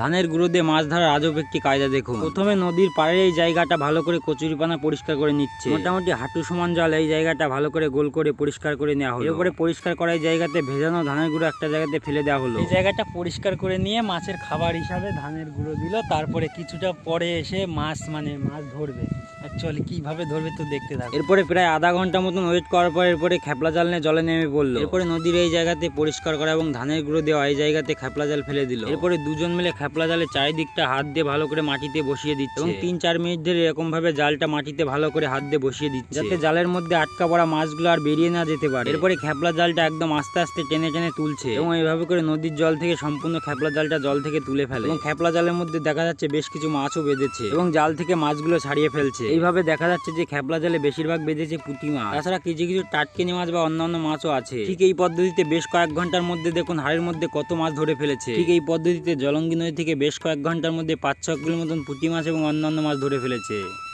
ধানের গুঁড়ো দিয়ে মাছ ধরার আজব একটি কায়দা দেখুন। প্রথমে নদীর পাড়ের এই জায়গাটা ভালো করে কচুরিপানা পরিষ্কার করে নিচ্ছে। মোটামুটি হাঁটু সমান জল এই জায়গাটা ভালো করে গোল করে পরিষ্কার করে নেওয়া হলো। এরপরে পরিষ্কার করা এই জায়গাতে ভেজানো ধানের গুঁড়ো একটা জায়গাতে ফেলে দেওয়া হলো। এই জায়গাটা পরিষ্কার করে নিয়ে মাছের খাবার হিসাবে ধানের গুঁড়ো দিল। তারপরে কিছুটা পরে এসে মাছ মানে মাছ ধরবে। অ্যাকচুয়ালি কীভাবে ধরবে তো দেখতে থাকবে এরপরে প্রায় আধা ঘণ্টা মতন ওয়েট করার পর এরপরে খেপলা জাল নিয়ে জলে নেমে পড়ল। এরপরে নদীর এই জায়গাতে পরিষ্কার করা এবং ধানের গুঁড়ো দেওয়া এই জায়গাতে খেপলা জাল ফেলে দিল। এরপরে দুজন মিলে খেপলা জালের চারিদিকটা হাত দিয়ে ভালো করে মাটিতে বসিয়ে দিচ্ছে। এবং তিন চার মিনিট ধরে এরকম ভাবে জালটা মাটিতে ভালো করে হাত দিয়ে বসিয়ে দিচ্ছে। যাতে জালের মধ্যে আটকা পড়া মাছগুলো আর বেরিয়ে না যেতে পারে। এরপরে খেপলা জালটা একদম আস্তে আস্তে টেনে টেনে তুলছে। এবং এইভাবে করে নদীর জল থেকে সম্পূর্ণ খেপলা জালটা জল থেকে তুলে ফেলে। এবং খেপলা জালের মধ্যে দেখা যাচ্ছে বেশ কিছু মাছও বেঁধেছে। এবং জাল থেকে মাছগুলো ছাড়িয়ে ফেলছে। এইভাবে দেখা যাচ্ছে যে খেপলা জালে বেশিরভাগ বেঁধেছে পুঁটি মাছ। তাছাড়া কিছু কিছু টাটকিনি মাছ বা অন্যান্য মাছও আছে। ঠিক এই পদ্ধতিতে বেশ কয়েক ঘণ্টার মধ্যে দেখুন হাড়ের মধ্যে কত মাছ ধরে ফেলেছে। ঠিক এই পদ্ধতিতে জলঙ্গি নদী থেকে বেশ কয়েক ঘণ্টার মধ্যে পাঁচ ছ কিলোর মতন পুঁটি মাছ এবং অন্যান্য মাছ ধরে ফেলেছে।